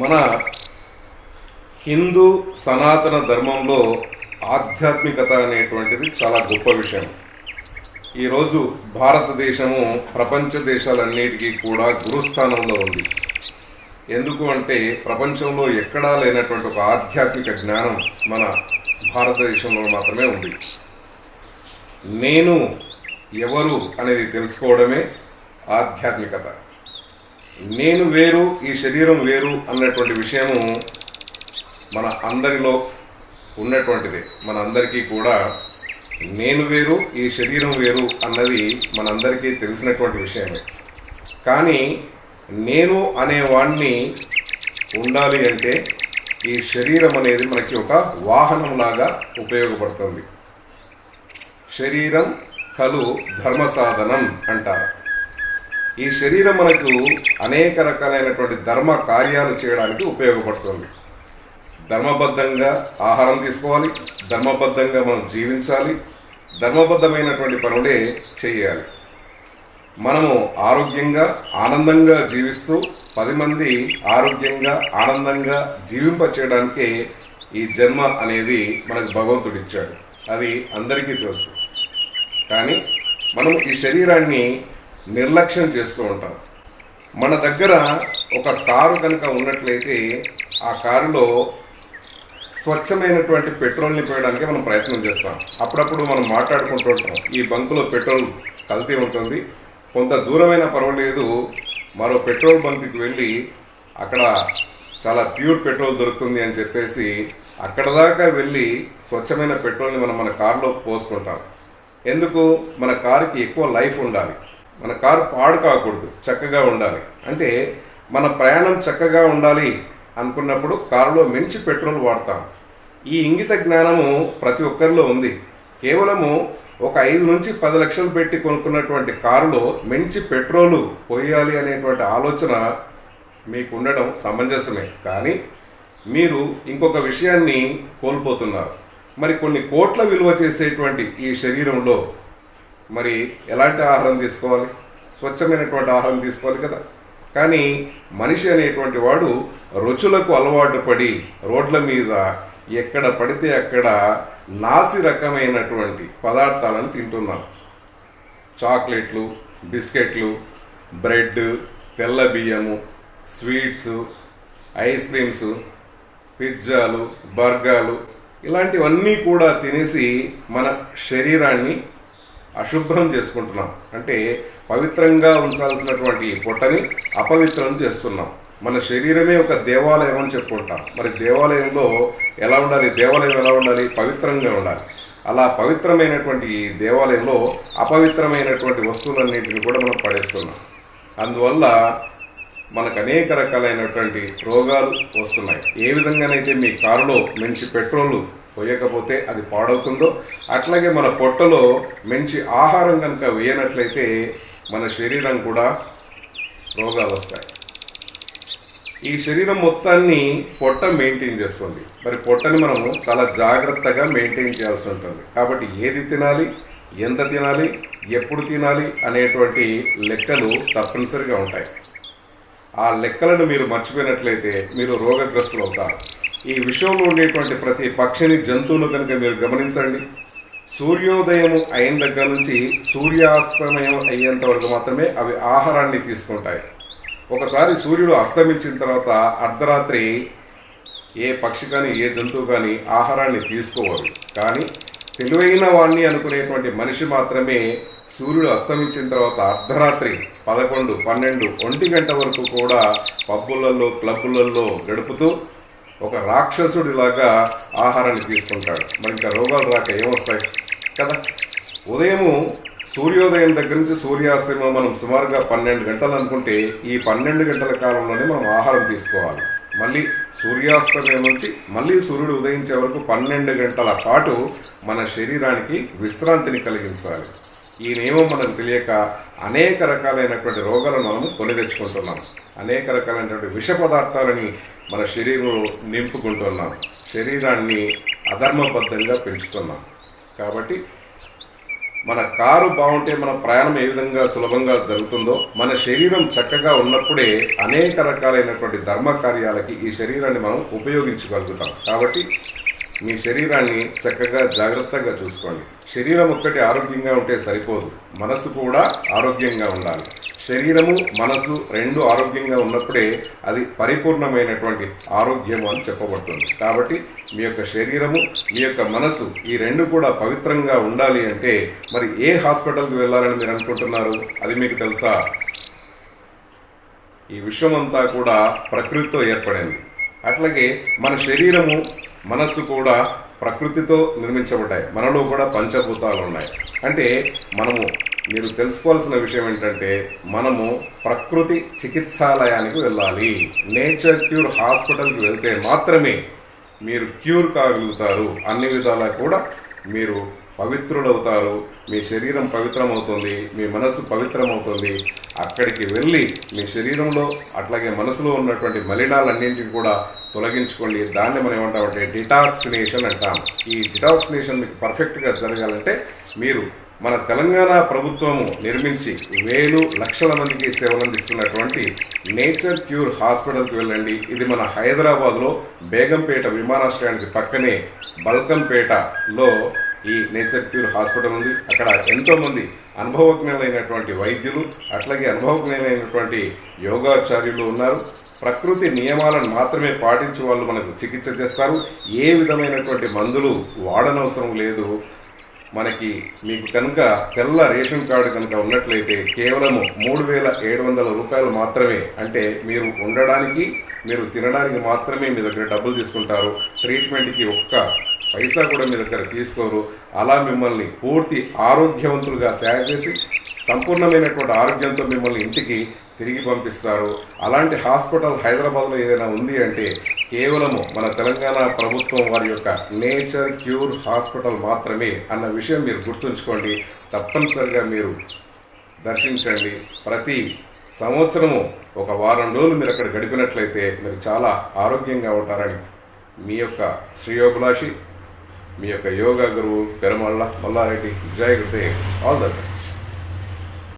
మన హిందూ సనాతన ధర్మంలో ఆధ్యాత్మికత అనేటువంటిది చాలా గొప్ప విషయం. ఈరోజు భారతదేశము ప్రపంచ దేశాలన్నిటికీ కూడా గురుస్థానంలో ఉంది. ఎందుకు అంటే ప్రపంచంలో ఎక్కడా లేనటువంటి ఒక ఆధ్యాత్మిక జ్ఞానం మన భారతదేశంలో మాత్రమే ఉంది. నేను ఎవరు అనేది తెలుసుకోవడమే ఆధ్యాత్మికత. నేను వేరు ఈ శరీరం వేరు అన్నటువంటి విషయము మన అందరిలో ఉన్నటువంటిది. మనందరికీ కూడా నేను వేరు ఈ శరీరం వేరు అన్నది మనందరికీ తెలిసినటువంటి విషయమే. కానీ నేను అనేవాణ్ణి ఉండాలి అంటే ఈ శరీరం అనేది మనకి ఒక వాహనంలాగా ఉపయోగపడుతుంది. శరీరం కలు ధర్మ సాధనం అంటారు. ఈ శరీరం మనకు అనేక రకాలైనటువంటి ధర్మ కార్యాలు చేయడానికి ఉపయోగపడుతుంది. ధర్మబద్ధంగా ఆహారం తీసుకోవాలి ధర్మబద్ధంగా మనం జీవించాలి ధర్మబద్ధమైనటువంటి పనులే చేయాలి. మనము ఆరోగ్యంగా ఆనందంగా జీవిస్తూ పది మంది ఆరోగ్యంగా ఆనందంగా జీవింప చేయడానికే ఈ జన్మ అనేది మనకు భగవంతుడు ఇచ్చాడు. అది అందరికీ తెలుసు. కానీ మనం ఈ శరీరాన్ని నిర్లక్ష్యం చేస్తూ ఉంటాం మన దగ్గర ఒక కారు కనుక ఉన్నట్లయితే ఆ కారులో స్వచ్ఛమైనటువంటి పెట్రోల్ని పోయడానికి మనం ప్రయత్నం చేస్తాం. అప్పుడప్పుడు మనం మాట్లాడుకుంటూ ఉంటాం. ఈ బంకులో పెట్రోల్ కల్తీ ఉంటుంది కొంత దూరమైన పర్వాలేదు. మరో పెట్రోల్ బంక్కి వెళ్ళి అక్కడ చాలా ప్యూర్ పెట్రోల్ దొరుకుతుంది అని చెప్పేసి అక్కడ దాకా వెళ్ళి స్వచ్ఛమైన పెట్రోల్ని మనం మన కారులో పోసుకుంటాం. ఎందుకు? మన కారుకి ఎక్కువ లైఫ్ ఉండాలి. మన కారు పాడు కాకూడదు చక్కగా ఉండాలి. అంటే మన ప్రయాణం చక్కగా ఉండాలి అనుకున్నప్పుడు కారులో మంచి పెట్రోల్ వాడతాం. ఈ ఇంగిత జ్ఞానము ప్రతి ఒక్కరిలో ఉంది. కేవలము ఒక ఐదు నుంచి పది లక్షలు పెట్టి కొనుక్కున్నటువంటి కారులో మంచి పెట్రోలు పోయాలి అనేటువంటి ఆలోచన మీకు ఉండడం సమంజసమే. కానీ మీరు ఇంకొక విషయాన్ని కోల్పోతున్నారు. మరి కొన్ని కోట్ల విలువ చేసేటువంటి ఈ శరీరంలో మరి ఎలాంటి ఆహారం తీసుకోవాలి? స్వచ్ఛమైనటువంటి ఆహారం తీసుకోవాలి కదా. కానీ మనిషి అనేటువంటి వాడు రుచులకు అలవాటు పడి రోడ్ల మీద ఎక్కడ పడితే అక్కడ నాసి రకమైనటువంటి పదార్థాలను తింటున్నాం చాక్లెట్లు బిస్కెట్లు బ్రెడ్ తెల్ల బియ్యము స్వీట్స్ ఐస్ క్రీమ్స్ పిజ్జాలు బర్గాలు ఇలాంటివన్నీ కూడా తినేసి మన శరీరాన్ని అశుభ్రం చేసుకుంటున్నాం. అంటే పవిత్రంగా ఉంచాల్సినటువంటి పొట్టని అపవిత్రం చేస్తున్నాం. మన శరీరమే ఒక దేవాలయం అని చెప్పుకుంటాం. మరి దేవాలయంలో ఎలా ఉండాలి? దేవాలయం ఎలా ఉండాలి? పవిత్రంగా ఉండాలి. అలా పవిత్రమైనటువంటి దేవాలయంలో అపవిత్రమైనటువంటి వస్తువులన్నింటిని కూడా మనం పడేస్తున్నాం. అందువల్ల మనకు అనేక రకాలైనటువంటి రోగాలు వస్తున్నాయి. ఏ విధంగానైతే మీ కారులో మంచి పెట్రోల్ పోయకపోతే అది పాడవుతుందో? అట్లాగే మన పొట్టలో మంచి ఆహారం కనుక వేయనట్లయితే మన శరీరం కూడా రోగాలు వస్తాయి. ఈ శరీరం మొత్తాన్ని పొట్ట మెయింటైన్ చేస్తుంది. మరి పొట్టని మనము చాలా జాగ్రత్తగా మెయింటైన్ చేయాల్సి ఉంటుంది. కాబట్టి ఏది తినాలి ఎంత తినాలి ఎప్పుడు తినాలి అనేటువంటి లెక్కలు తప్పనిసరిగా ఉంటాయి. ఆ లెక్కలను మీరు మర్చిపోయినట్లయితే మీరు రోగగ్రస్తులు అవుతారు ఈ విషయంలో ఉండేటువంటి ప్రతి పక్షిని జంతువును కనుక మీరు గమనించండి. సూర్యోదయం అయిన దగ్గర నుంచి సూర్యాస్తమయం అయ్యేంత వరకు మాత్రమే అవి ఆహారాన్ని తీసుకుంటాయి. ఒకసారి సూర్యుడు అస్తమించిన తర్వాత అర్ధరాత్రి ఏ పక్షి కానీ ఏ జంతువు కానీ ఆహారాన్ని తీసుకోవాలి. కానీ తెలివైన వాణ్ణి అనుకునేటువంటి మనిషి మాత్రమే సూర్యుడు అస్తమించిన తర్వాత అర్ధరాత్రి పదకొండు పన్నెండు ఒంటి గంట వరకు కూడా పబ్బులలో క్లబ్బులలో గడుపుతూ ఒక రాక్షసుడిలాగా ఆహారాన్ని తీసుకుంటాడు. మరి ఇంకా రోగాలు రాక ఏమొస్తాయి? కదా? ఉదయము సూర్యోదయం దగ్గర నుంచి సూర్యాస్తమయం మనం సుమారుగా పన్నెండు గంటలు అనుకుంటే ఈ పన్నెండు గంటల కాలంలోనే మనం ఆహారం తీసుకోవాలి. మళ్ళీ సూర్యాస్తమయం నుంచి మళ్ళీ సూర్యుడు ఉదయించే వరకు పన్నెండు గంటల పాటు మన శరీరానికి విశ్రాంతిని కలిగించాలి. ఈ నియమం మనకు తెలియక అనేక రకాలైనటువంటి రోగాలను మనము కొని తెచ్చుకుంటున్నాం అనేక రకాలైనటువంటి విష పదార్థాలని మన శరీరంలో నింపుకుంటున్నాం. శరీరాన్ని అధర్మబద్ధంగా పెంచుతున్నాం. కాబట్టి మన కారు బాగుంటే మన ప్రయాణం ఏ విధంగా సులభంగా జరుగుతుందో మన శరీరం చక్కగా ఉన్నప్పుడే అనేక రకాలైనటువంటి ధర్మ కార్యాలకి ఈ శరీరాన్ని మనం ఉపయోగించగలుగుతాం. కాబట్టి మీ శరీరాన్ని చక్కగా జాగ్రత్తగా చూసుకోండి. శరీరం ఒక్కటి ఆరోగ్యంగా ఉంటే సరిపోదు. మనసు కూడా ఆరోగ్యంగా ఉండాలి. శరీరము మనసు రెండు ఆరోగ్యంగా ఉన్నప్పుడే అది పరిపూర్ణమైనటువంటి ఆరోగ్యము అని చెప్పబడుతుంది. కాబట్టి మీ యొక్క శరీరము మీ యొక్క మనసు ఈ రెండు కూడా పవిత్రంగా ఉండాలి అంటే మరి ఏ హాస్పిటల్కి వెళ్ళాలని మీరు అనుకుంటున్నారు? అది మీకు తెలుసా? ఈ విశ్వమంతా కూడా ప్రకృతితో ఏర్పడింది. అట్లాగే మన శరీరము మనస్సు కూడా ప్రకృతితో నిర్మించబడ్డాయి. మనలో కూడా పంచభూతాలు ఉన్నాయి. అంటే మనము మీరు తెలుసుకోవాల్సిన విషయం ఏంటంటే మనము ప్రకృతి చికిత్సాలయానికి వెళ్ళాలి. నేచర్ క్యూర్ హాస్పిటల్కి వెళ్తే మాత్రమే మీరు క్యూర్ కాగలుగుతారు. అన్ని విధాలా కూడా మీరు పవిత్రులవుతారు. మీ శరీరం పవిత్రమవుతుంది. మీ మనసు పవిత్రమవుతుంది. అక్కడికి వెళ్ళి మీ శరీరంలో అట్లాగే మనసులో ఉన్నటువంటి మలినాలన్నింటినీ కూడా తొలగించుకోండి. దాన్ని మనం ఏమంటామంటే డిటాక్సినేషన్ అంటాం. ఈ డిటాక్సినేషన్ మీకు పర్ఫెక్ట్గా జరగాలంటే మీరు మన తెలంగాణ ప్రభుత్వము నిర్మించి వేలు లక్షల మందికి సేవలు అందిస్తున్నటువంటి నేచర్ క్యూర్ హాస్పిటల్కి వెళ్ళండి. ఇది మన హైదరాబాద్లో బేగంపేట విమానాశ్రయానికి పక్కనే బల్కంపేటలో ఈ నేచర్ క్యూర్ హాస్పిటల్ ఉంది. అక్కడ ఎంతోమంది అనుభవజ్ఞులైనటువంటి వైద్యులు అట్లాగే అనుభవజ్ఞులైనటువంటి యోగాచార్యులు ఉన్నారు. ప్రకృతి నియమాలను మాత్రమే పాటించి వాళ్ళు మనకు చికిత్స చేస్తారు. ఏ విధమైనటువంటి మందులు వాడనవసరం లేదు. మనకి మీకు కనుక తెల్ల రేషన్ కార్డు కనుక ఉన్నట్లయితే కేవలము మూడు వేల ఏడు వందల రూపాయలు మాత్రమే అంటే మీరు ఉండడానికి మీరు తినడానికి మాత్రమే మీ దగ్గర డబ్బులు తీసుకుంటారు. ట్రీట్మెంట్కి ఒక్క పైసా కూడా మీ దగ్గర తీసుకోరు. అలా మిమ్మల్ని పూర్తి ఆరోగ్యవంతులుగా తయారు చేసి సంపూర్ణమైనటువంటి ఆరోగ్యంతో మిమ్మల్ని ఇంటికి తిరిగి పంపిస్తారు. అలాంటి హాస్పిటల్ హైదరాబాద్లో ఏదైనా ఉంది అంటే కేవలము మన తెలంగాణ ప్రభుత్వం వారి యొక్క నేచర్ క్యూర్ హాస్పిటల్ మాత్రమే అన్న విషయం మీరు గుర్తుంచుకోండి. తప్పనిసరిగా మీరు దర్శించండి. ప్రతి సంవత్సరము ఒక వారం రోజులు మీరు అక్కడ గడిపినట్లయితే మీరు చాలా ఆరోగ్యంగా ఉంటారని మీ యొక్క శ్రేయోభిలాషి మీ యొక్క యోగా గురువు పెరమళ్ళ మల్లారెడ్డి. జయ గురుదేవ్. All the best